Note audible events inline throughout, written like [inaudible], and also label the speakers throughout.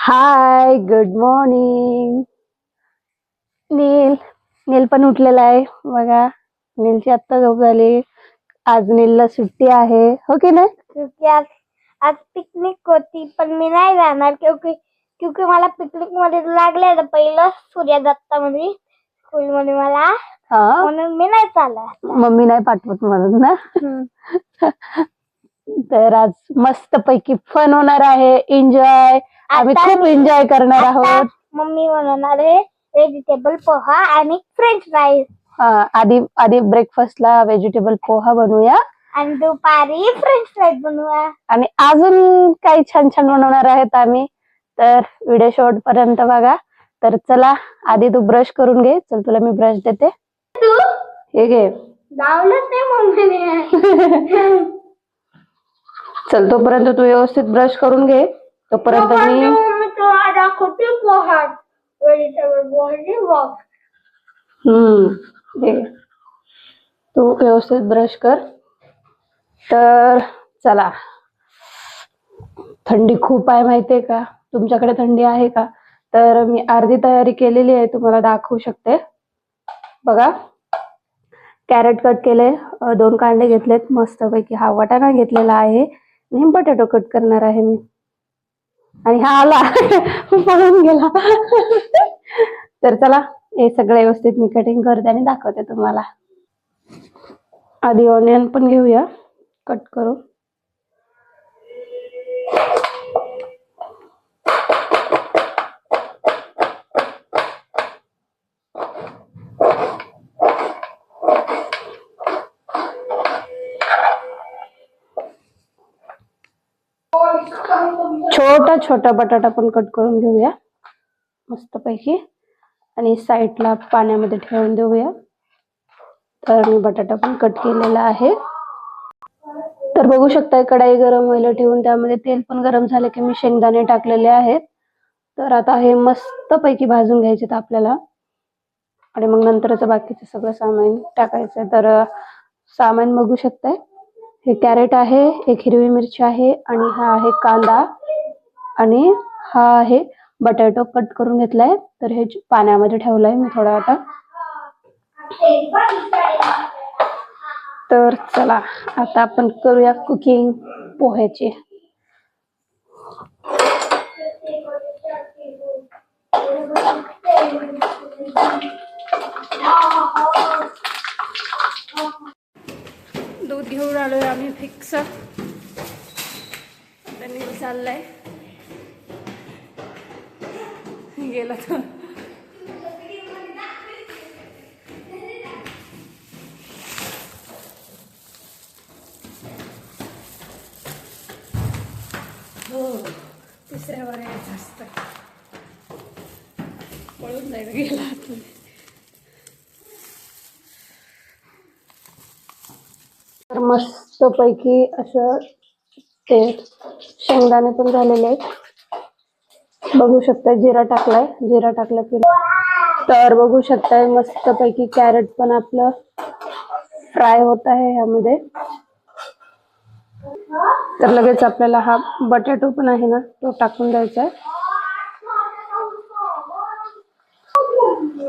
Speaker 1: Hi good morning Neel Neel पण उठलेला आहे. बघा नीलची आत्ता झोप झाली. आज नीलला सुट्टी आहे. हो की नाही?
Speaker 2: क्योंकि आज आज पिकनिक होती पण मी नाही जाणार क्योंकि क्योंकि मला पिकनिकमध्ये लागले पहिलं सूर्य दत्तामध्ये स्कूल मध्ये मला.
Speaker 1: हा?
Speaker 2: म्हणून मी नाही चालत
Speaker 1: मम्मी नाही पाठवत म्हणून ना? [laughs] तर आज मस्त पैकी फन होणार आहे. एन्जॉय आम्ही
Speaker 2: आता
Speaker 1: खूप एन्जॉय करणार आहोत.
Speaker 2: मम्मी बनवणार आहे व्हेजिटेबल पोहा आणि फ्रेंच फ्राईज
Speaker 1: हा, आधी आधी ब्रेकफास्टला व्हेजिटेबल पोहा बनवूया.
Speaker 2: आणि दुपारी फ्रेंच फ्राईज बनवा
Speaker 1: आणि अजून काही छान छान बनवणार आहेत आम्ही. तर व्हिडिओ शेवट पर्यंत बघा. तर चला आधी तू ब्रश करून घे. चल तुला मी ब्रश देते.
Speaker 2: तू?
Speaker 1: हे घे.
Speaker 2: लावलंच नाही मम्मीने. [laughs]
Speaker 1: चल तोपर्यंत तू व्यवस्थित ब्रश करून घे. तोपर्यंत मी हम्म. तू व्यवस्थित ब्रश कर. तर चला. थंडी खूप आहे माहितीये का? तुमच्याकडे थंडी आहे का? तर मी अर्धी तयारी केलेली आहे तुम्हाला दाखवू शकते. बघा. कॅरेट कट केले दोन कांदे घेतलेत मस्तपैकी हा वाटाणा घेतलेला आहे. आणि बटाटो कट करणार आहे मी. आणि हा आला. [laughs] पळून गेला. [laughs] तर चला हे सगळं व्यवस्थित मी कटिंग करते आणि दाखवते तुम्हाला. आधी ऑनियन पण घेऊया. कट करून. छोटा छोटा बटाटा पण कट करून घेऊया. मस्तपैकी. आणि साईडला पाण्यामध्ये ठेवून देऊया. तर मी बटाटा पण कट केलेला आहे. तर बघू शकताय कढाई गरम व्हायला ठेवून त्यामध्ये तेल पण गरम झालं की मी शेंगदाणे टाकलेले आहेत. तर आता हे मस्त पैकी भाजून घ्यायचे आपल्याला. आणि मग नंतरच बाकीचं सगळं सामान टाकायचं तर सामान बघू शकताय. हे कॅरेट आहे एक हिरवी मिरची आहे आणि हा आहे कांदा. आणि हा आहे बटाटो कट करून घेतलाय. तर हे पाण्यामध्ये ठेवलंय मी थोडा आता. तर चला आता आपण करूया कुकिंग पोह्याची. घेऊन घेऊन आलोय आम्ही फिक्स त्यांनी चाललाय. गेला तो. हो तिसऱ्या वर यायचं असतं पळून जायला गेला तुम्ही मस्त पैकी असं ते शेंगदाणे पण झालेले आहेत. बघू शकता जिरा टाकलाय. जिरा टाकला की तर बघू शकताय मस्त पैकी कॅरेट पण आपलं फ्राय होत आहे ह्यामध्ये. तर लगेच आपल्याला हा बटाटो पण आहे ना तो टाकून द्यायचा आहे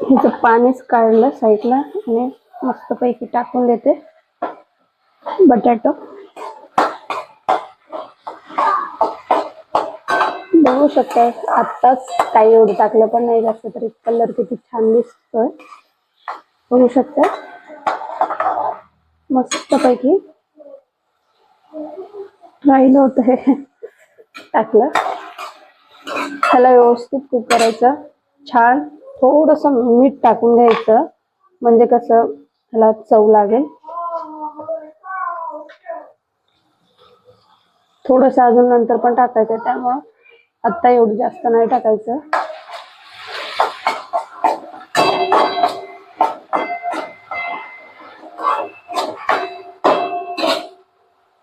Speaker 1: हिचं पाणीच काढलं साईडला आणि मस्त पैकी टाकून देते. बटाटो. बघू शकता आत्ताच काही एवढं टाकलं पण नाही जास्त तरी कलर किती छान दिसतोय. बघू शकता मस्त पैकी राहिलं होतं हे. टाकलं. त्याला व्यवस्थित कुक करायचं. छान थोडस मीठ टाकून घ्यायचं. म्हणजे कसं ह्याला चव लागेल. थोडस अजून नंतर पण टाकायचं त्यामुळं आत्ता एवढं जास्त नाही टाकायचं.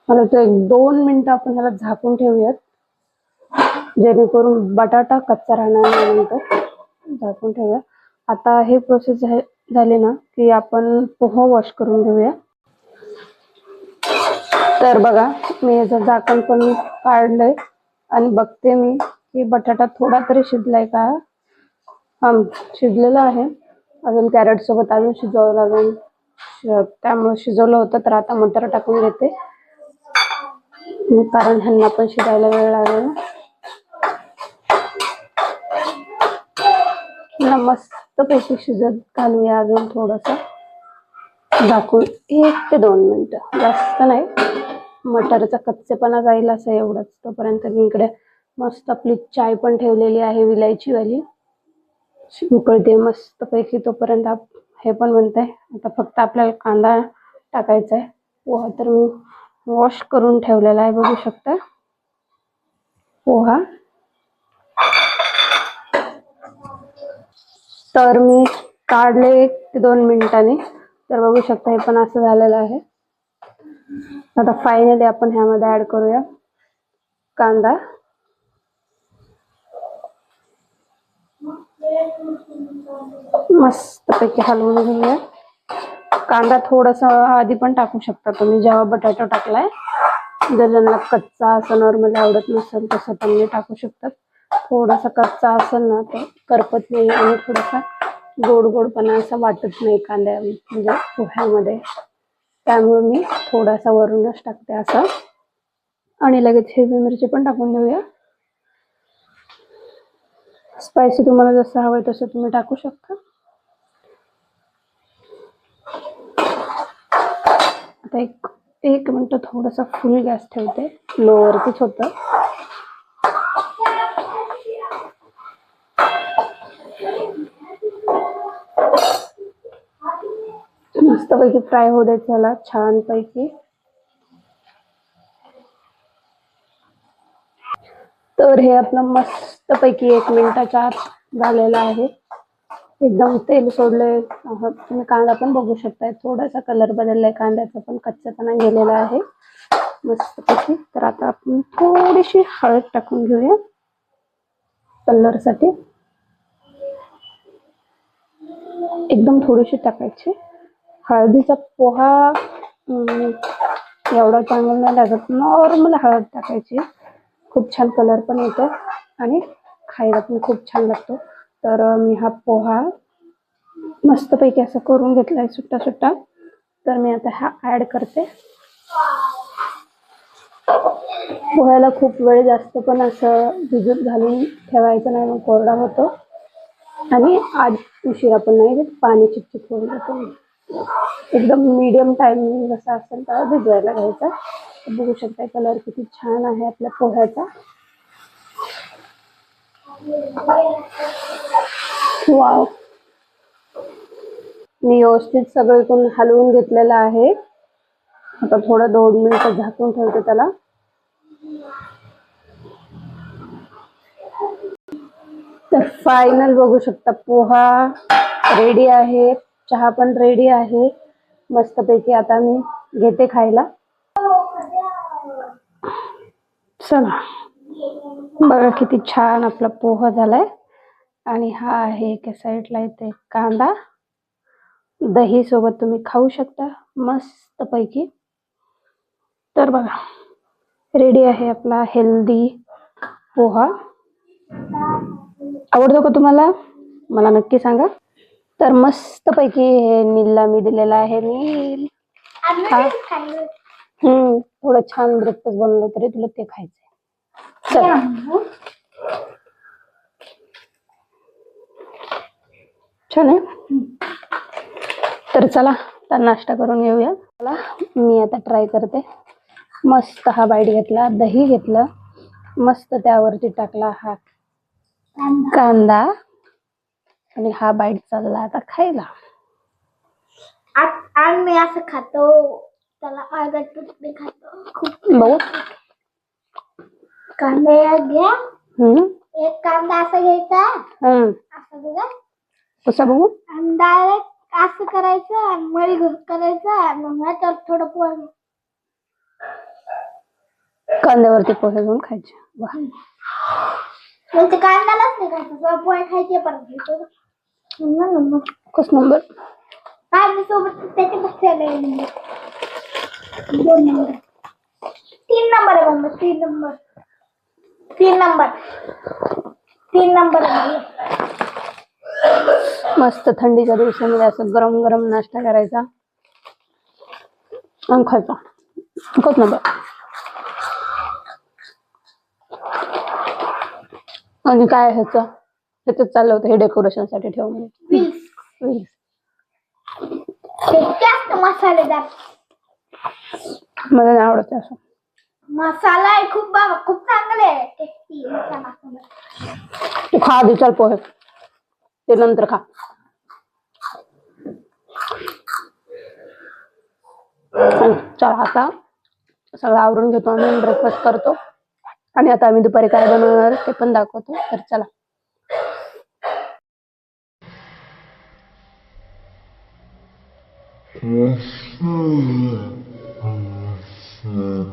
Speaker 1: मला तर एक दोन मिनिटं आपण ह्याला झाकून ठेवूयात. जेणेकरून बटाटा कच्चा राहणार नाही नंतर. झाकून ठेवूया. आता हे प्रोसेस झाली ना की आपण पोहा वॉश करून घेऊया. तर बघा मी याचं झाकण पण काढलंय आणि बघते मी की बटाटा थोडा तरी शिजलाय का? हा शिजलेला आहे. अजून कॅरेट सोबत अजून शिजवावं लागेल. त्यामुळे शिजवलं होतं तर आता मटर टाकून घेते. कारण ह्यांना पण शिजायला वेळ लागेल. मस्त पैकी शिजत घालूया अजून थोडस. झाकून एक ते दोन मिनिटं. जास्त नाही. मटारचा कच्चेपणा जाईल असं एवढंच. तोपर्यंत मी इकडे मस्त आपली चाय पण ठेवलेली आहे विलायची वाली उकळते मस्त पैकी तोपर्यंत हे पण बनतंय. आता फक्त आपल्याला कांदा टाकायचा आहे पोहा तर मी वॉश करून ठेवलेला आहे बघू शकता. पोहा. तर मी काढले एक ते दोन मिनिटांनी. तर बघू शकता हे पण असं झालेलं आहे. आता फायनली आपण ह्यामध्ये ऍड करूया. कांदा. मस्त पैकी हलवून घेऊया. कांदा थोडासा आधी पण टाकू शकता तुम्ही. जेव्हा बटाटा टाकलाय जर ज्यांना कच्चा असं नॉर्मल आवडत नसेल तसं पण मी टाकू शकतात. थोडासा कच्चा असेल ना तर करपत नाही आणि थोडासा गोड गोडपणा असा वाटत नाही कांद्या म्हणजे पोह्यामध्ये. त्यामुळे मी थोडासा वरूनच टाकते असं. आणि लगेच हिरवी मिरची पण टाकून देऊया. स्पायसी तुम्हाला जसं हवं तसं तुम्ही टाकू शकता. आता एक एक मिनटं थोडासा फुल गॅस ठेवते. लोवरतीच होतं. मस्तपैकी फ्राय होऊ द्यायचं याला छानपैकी. तर हे आपलं मस्तपैकी एक मिनिटाच्या आत झालेलं आहे. एकदम तेल सोडले तुम्ही कांदा पण बघू शकताय. थोडासा कलर बदललाय. कांद्याचा पण कच्चापणा गेलेला आहे. मस्तपैकी. तर आता आपण थोडीशी हळद टाकून घेऊया. कलरसाठी एकदम थोडीशी टाकायची. हळदीचा पोहा एवढा चांगला नाही लागत. नॉर्मल हळद टाकायची. खूप छान कलर पण येतो. आणि खायला पण खूप छान लागतो. तर मी हा पोहा मस्तपैकी असं करून घेतलाय सुट्टा सुट्टा तर मी आता हा ॲड करते. पोह्याला खूप वेळ जास्त पण असं भिजत घालून ठेवायचं नाही मग कोरडा होतो. आणि आज उशिरा पण नाही पाणी चिपचिप होऊन जातो. एकदम मीडियम टाइमिंग जसा असेल तर भिजवायला घ्यायचा. बघू शकता कलर किती छान आहे आपल्या पोह्याचा. वाव मी व्यवस्थित सगळीकडून हलवून घेतलेलं आहे. आता थोडं दोन मिनिटं झाकून ठेवते त्याला. तर फायनल बघू शकता पोहा रेडी आहे. चहा पण रेडी आहे. मस्तपैकी आता मी घेते खायला. चला. बघा किती छान आपला पोहा झालाय. आणि हा आहे एका साईडला इथे कांदा. दही सोबत तुम्ही खाऊ शकता. मस्त पैकी तर बघा. रेडी आहे आपला हेल्दी पोहा. आवडतो का तुम्हाला? मला नक्की सांगा. तर मस्त पैकी हे नीलला मी दिलेलं आहे नील. हा. हम्म थोडं छान ब्रेकफास्ट बनवलं तरी तुला ते खायचंय. चल. छान आहे. तर चला आता नाश्ता करून घेऊया. चला मी आता ट्राय करते. मस्त हा बाईट घेतला दही घेतलं. मस्त त्यावरती टाकला हा कांदा. आणि हा बाईट चालला आता खायला.
Speaker 2: मी असं खातो. त्याला अर्धा खातो. खूप
Speaker 1: बघू.
Speaker 2: कांदा घ्या. एक कांदा असा घ्यायचा. असं बघा.
Speaker 1: कसा बघू?
Speaker 2: आणि डायरेक्ट असं करायचं आणि मळी करायचं आणि मग ह्याच्यावर थोडं पोळ
Speaker 1: कांद्यावरती पोहे घेऊन खायचे.
Speaker 2: म्हणजे कांद्यालाच नाही खायचं. पोळे खायचे मग
Speaker 1: कस नंबर
Speaker 2: सोबत त्याचे बसलेले दोन नंबर तीन नंबर आहे मम्मी तीन नंबर तीन नंबर तीन नंबर
Speaker 1: मस्त थंडीच्या दिवसामध्ये असं गरम गरम नाश्ता करायचा. आणि खायचा. एकच नंबर आणि काय ह्याचं? ह्याचं चाललं होतं हे डेकोरेशनसाठी ठेव म्हणे Wheels.
Speaker 2: जास्त मसालेदार.
Speaker 1: मला नाही आवडत असं.
Speaker 2: मसाला आहे खूप बाबा खूप चांगले आहे टेस्टी मसाला
Speaker 1: तू खा आधी चल पोहे. ते नंतर खा. चल आता. सगळं आवरून घेतो आम्ही ब्रेकफास्ट करतो. आणि आता आम्ही दुपारी काय बनवणार ते पण दाखवतो. तर चला. 不是不是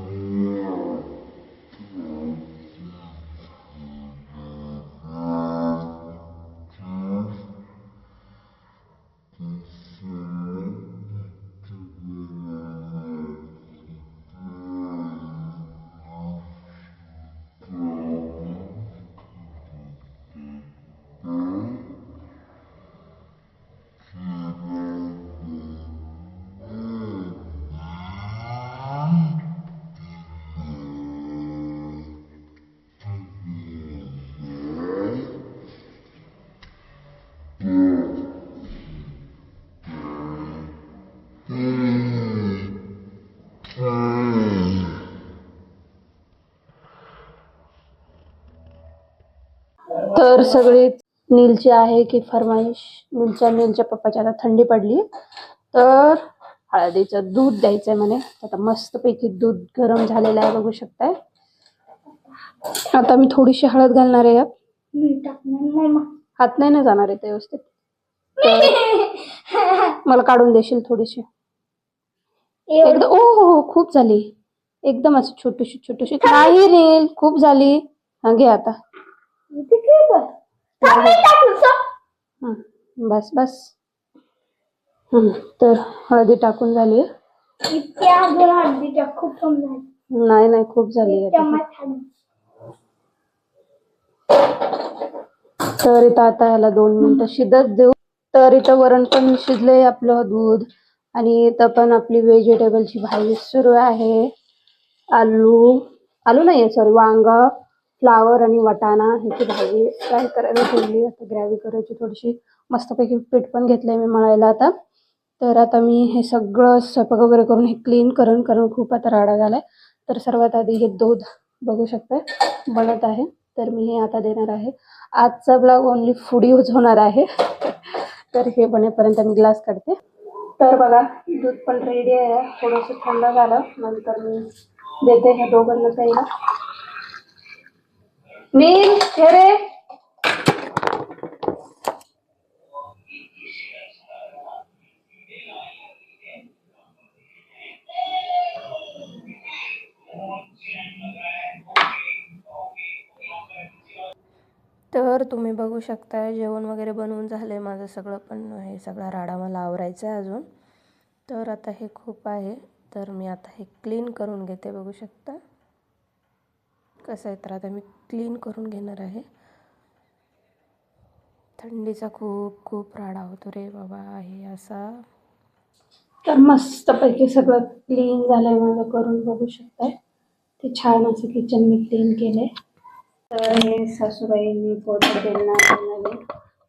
Speaker 1: तर सगळी नीलची आहे की फरमाईश. नीलच्या नीलच्या पप्पाची आता थंडी पडली. तर हळदीचं दूध द्यायचंय म्हणे. आता मस्तपैकी दूध गरम झालेलं आहे बघू शकताय. आता मी थोडीशी हळद घालणार आहे. हात नाही ना जाणार आहे ते व्यवस्थित. मला काढून देशील थोडीशी? एकदम ओ हो हो खूप झाली. एकदम असं छोटीशी छोटीशी. नाही रील खूप झाली. हा घे आता.
Speaker 2: बस
Speaker 1: बस. तर हळदी टाकून झाली नाही नाही खूप झाली. तर इथं आता ह्याला दोन मिनिटं शिजत देऊ. तर इथं वरण पण शिजले आपलं दूध. आणि इथं पण आपली व्हेजिटेबलची भाजी सुरू आहे. आलू. आलू नाहीये सॉरी वांग. फ्लावर आणि वटाणा ह्याची भाजी फ्राय करायला ठेवली. आता ग्रॅव्ही करायची थोडीशी. मस्तपैकी पीठ पण घेतलं आहे मी मळायला आता. तर आता मी हे सगळं स्वयंपाक वगैरे करून हे क्लीन करून करून खूप आता राडा झाला आहे तर सर्वात आधी हे दूध बघू शकते बनत आहे. तर मी हे आता देणार आहे. आजचा ब्लॉग ओनली फूड यूज होणार आहे. तर हे बनेपर्यंत मी ग्लास काढते. तर बघा दूध पण रेडी आहे. थोडंसं थंड झालं. नंतर मी देते ह्या दोघांना प्यायला नील हे रे तर तुम्ही बघू शकता जेवण वगैरे बनवून झालं आहे माझं सगळं पण हे सगळा राडा मला आवरायचा आहे अजून. तर आता हे खूप आहे तर मी आता हे क्लीन करून घेते बघू शकता. कसं आहे तर आता मी क्लीन करून घेणार आहे. थंडीचा खूप खूप राडा होतो रे बाबा आहे असा. तर मस्तपैकी सगळं क्लीन झालंय माझं करून बघू शकताय. ते छान असं किचन मी क्लीन केलंय. तर हे सासूबाईंनी पोटर देणार आहे. नवीन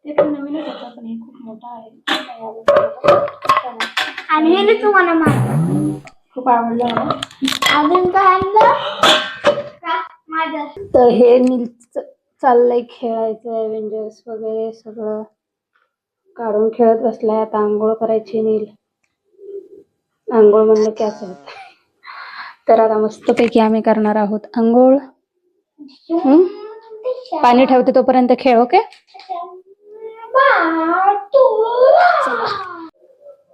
Speaker 1: ते पण नवीनच होतं पण हे खूप मोठं आहे. आहे.
Speaker 2: आणि हे ना तुम्हाला मार
Speaker 1: खूप आवडलं
Speaker 2: अजून काय आणलं?
Speaker 1: तर हे नील चाललंय खेळायचं एव्हेंजर्स वगैरे सगळं. काढून खेळत बसलाय. आता आंघोळ करायची नील. आंघोळ म्हणलं की असं तर आता मस्तपैकी आम्ही करणार आहोत आंघोळ. पाणी ठेवते तोपर्यंत खेळ ओके?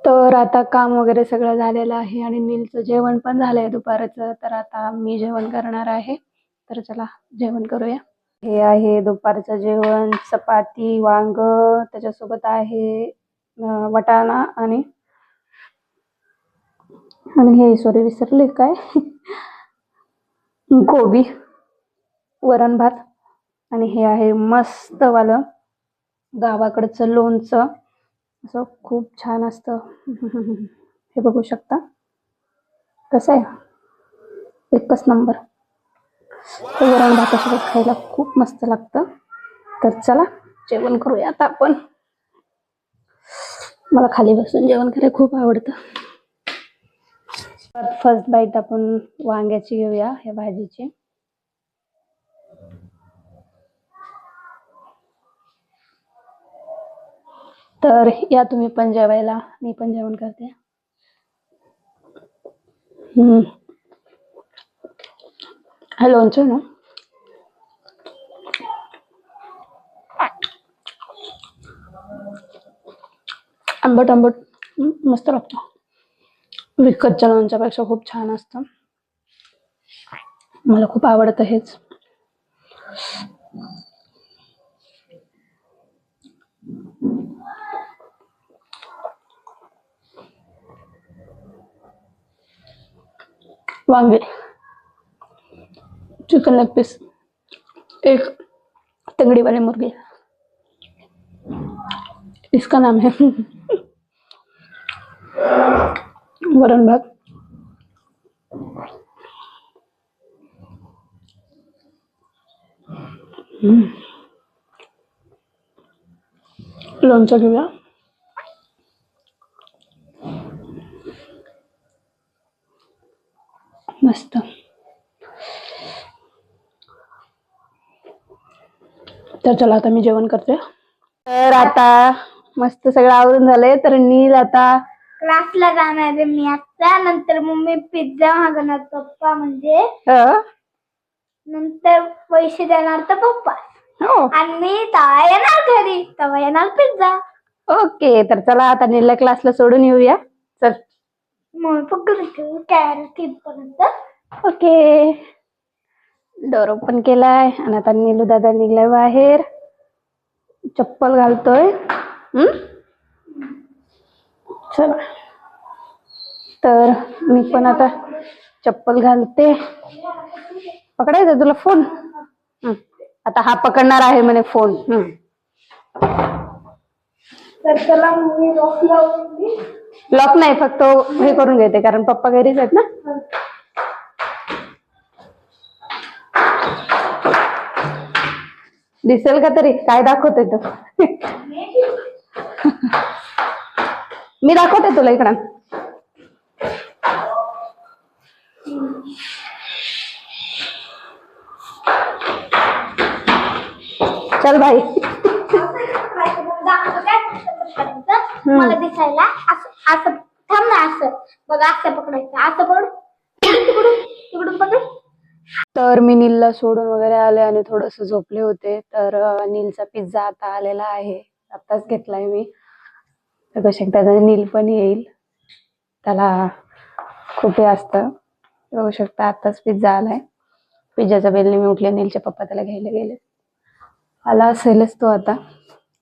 Speaker 1: तर आता काम वगैरे सगळं झालेलं आहे आणि नीलचं जेवण पण झालंय दुपारचं. तर आता मी जेवण करणार आहे. तर चला जेवण करूया. हे आहे दुपारचं जेवण चपाती वांग त्याच्यासोबत आहे वटाणा आणि आणि हे सॉरी विसरले काय? [laughs] गोबी वरण भात आणि हे आहे मस्त वालं गावाकडचं लोणचं. असं खूप छान असतं. [laughs] हे बघू शकता. कसं आहे? एकच नंबर. हे वरण भातासोबत खायला खूप मस्त लागतं. तर चला जेवण करूया आता आपण. मला खाली बसून जेवण करायला खूप आवडतं. फर्स्ट बाईट आपण वांग्याची घेऊया ह्या भाजीची. तर या तुम्ही पण जेवायला मी पण जेवण करते. हम्म. हे लोणचं ना? आंबट आंबट. मस्त लागतं. विकतच्या लोणच्यापेक्षा खूप छान असतं. मला खूप आवडतं हेच. वांगे. चिकन लेग पीस एक तगड़ी वाले मुर्गे. इसका नाम है [laughs] वरण भात. हम्म. लोणचं घेऊया. मस्त. तर चला आता मी जेवण करते. तर आता मस्त सगळं आवरून झालंय तर नील आता
Speaker 2: क्लासला जाणार आहे मी आता. नंतर मम्मी पिझ्झा मागणार पप्पा म्हणजे. नंतर पैसे देणार तर पप्पा.
Speaker 1: हो.
Speaker 2: आणि मी तेव्हा येणार घरी तेव्हा येणार पिझ्झा
Speaker 1: ओके तर चला आता नीलला क्लासला सोडून येऊया. चल.
Speaker 2: मग फक्त कॅरेट पर्यंत
Speaker 1: ओके. डोर ओपन केलाय आणि आता नीलू दादा निघलाय बाहेर. चप्पल घालतोय. हम्म? चला. तर मी पण आता चप्पल घालते. पकडायचं तुला फोन? हम्म. आता हा पकडणार आहे म्हणे फोन.
Speaker 2: लॉक
Speaker 1: नाही फक्त हे करून घेते कारण पप्पा घरीच आहेत ना? दिसेल का तरी? काय दाखवते तू? मी दाखवते तुला इकडं. चल भाई
Speaker 2: मला दिसायला असं असं थांब ना असं. बघ असं पकडायचं. असं पण पकड.
Speaker 1: तर मी नीलला सोडून वगैरे आले आणि थोडस झोपले होते. तर अं, नीलचा पिझ्झा आता आलेला आहे. आताच घेतलाय मी. तर कशा त्याचा नील पण येईल. त्याला खूप हे असतं. बघू शकता आताच पिझ्झा आलाय. पिझ्झाचा बेलने मी उठले नीलचे पप्पा त्याला घ्यायला गेले. आला असेलच तो आता.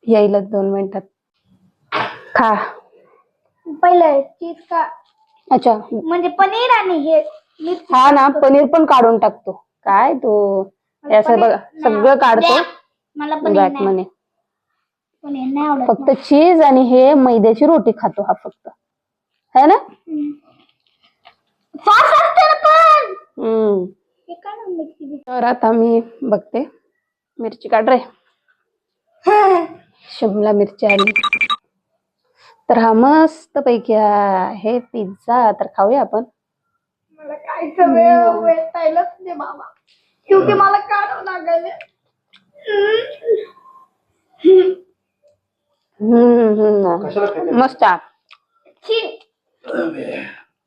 Speaker 1: येईलच दोन मिनिटात. खा.
Speaker 2: पहिलं चीज का
Speaker 1: अच्छा.
Speaker 2: म्हणजे पनीर आणि हे
Speaker 1: हा ना पनीर पण काढून टाकतो. काय तो? हे असं बघा सगळं. काढतो.
Speaker 2: मला पनीर
Speaker 1: बॅक
Speaker 2: नाही
Speaker 1: म्हणे.
Speaker 2: पनीर नाही आवडत
Speaker 1: फक्त चीज आणि हे मैद्याची रोटी खातो हा फक्त. है ना?
Speaker 2: सॉस असते ना पण.
Speaker 1: हम्म.
Speaker 2: हे काय ना मिरची
Speaker 1: तर आता मी बघते. मिरची काढ रे. [laughs] शिमला मिरची आली. तर हा मस्त पैकी आहे. पिझ्झा. तर खाऊया आपण.
Speaker 2: मला काय सवय भेटायलाच नाही बाबा क्योंकि मला काढावं लागेल.
Speaker 1: हम्म, हम्म. मस्त आहे.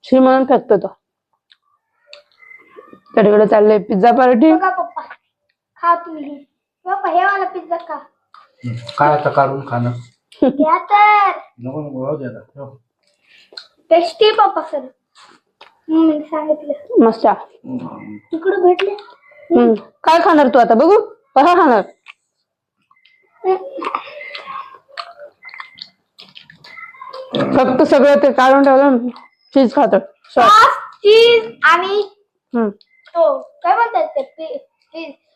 Speaker 2: छी
Speaker 1: म्हणून फेकतो तो. चाललंय पिझ्झा पार्टी
Speaker 2: बघा पप्पा. खा तुम्ही. हे. पप्पा हे वाला पिझ्झा खा.
Speaker 3: काय आता काढून खाणं?
Speaker 2: घ्या तर.
Speaker 3: नको नको राहू दे आता. ठेव.
Speaker 2: टेस्टी पप्पा सर
Speaker 1: मस्त.
Speaker 2: तिकडे भेटले?
Speaker 1: हम्म. काय खाणार तू आता? बघू. कसा खाणार. फक्त सगळं ते काढून ठेवलं चीज खात.
Speaker 2: सॉस चीज आणि तो काय म्हणतात ते?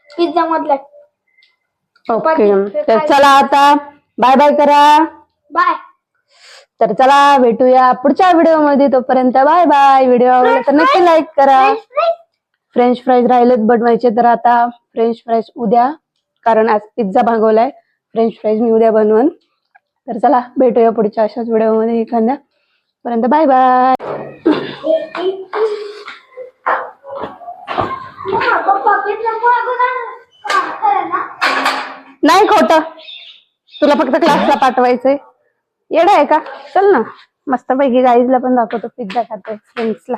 Speaker 2: पिझ्झा मधला.
Speaker 1: ओके तर चला आता. बाय बाय करा.
Speaker 2: बाय
Speaker 1: तर चला भेटूया पुढच्या व्हिडिओमध्ये तोपर्यंत बाय बाय. व्हिडिओ आवडला तर नक्की लाईक करा. फ्रेंच फ्राईज राहिलेत बनवायचे तर आता फ्रेंच फ्राईज उद्या कारण आज पिझ्झा मागवलाय. फ्रेंच फ्राईज मी उद्या बनवून. तर चला भेटूया पुढच्या अशाच व्हिडिओमध्ये एखाद्या. पर्यंत बाय बाय. नाही खोट. तुला फक्त क्लासला पाठवायचंय. येडा आहे का? चल ना. मस्तपैकी गाईजला पण दाखवतो पिझ्झा खातोय फ्रेंड्सला